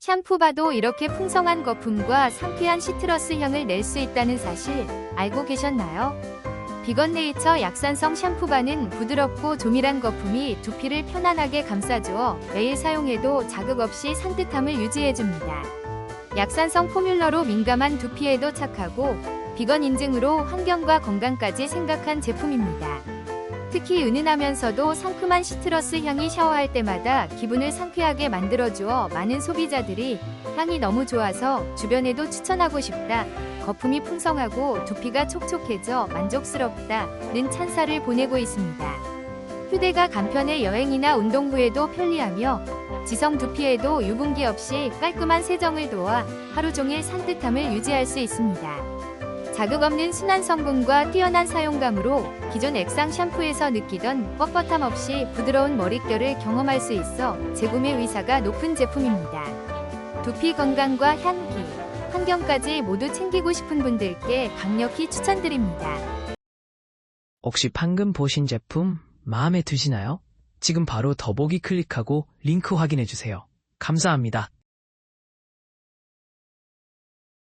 샴푸바도 이렇게 풍성한 거품과 상쾌한 시트러스 향을 낼 수 있다는 사실 알고 계셨나요? 비건 네이처 약산성 샴푸바는 부드럽고 조밀한 거품이 두피를 편안하게 감싸주어 매일 사용해도 자극 없이 산뜻함을 유지해줍니다. 약산성 포뮬러로 민감한 두피에도 착하고 비건 인증으로 환경과 건강까지 생각한 제품입니다. 특히 은은하면서도 상큼한 시트러스 향이 샤워할 때마다 기분을 상쾌하게 만들어주어 많은 소비자들이 향이 너무 좋아서 주변에도 추천하고 싶다. 거품이 풍성하고 두피가 촉촉해져 만족스럽다는 찬사를 보내고 있습니다. 휴대가 간편해 여행이나 운동 후에도 편리하며 지성 두피에도 유분기 없이 깔끔한 세정을 도와 하루 종일 산뜻함을 유지할 수 있습니다. 자극 없는 순한 성분과 뛰어난 사용감으로 기존 액상 샴푸에서 느끼던 뻣뻣함 없이 부드러운 머릿결을 경험할 수 있어 재구매 의사가 높은 제품입니다. 두피 건강과 향기, 환경까지 모두 챙기고 싶은 분들께 강력히 추천드립니다. 혹시 방금 보신 제품 마음에 드시나요? 지금 바로 더보기 클릭하고 링크 확인해주세요. 감사합니다.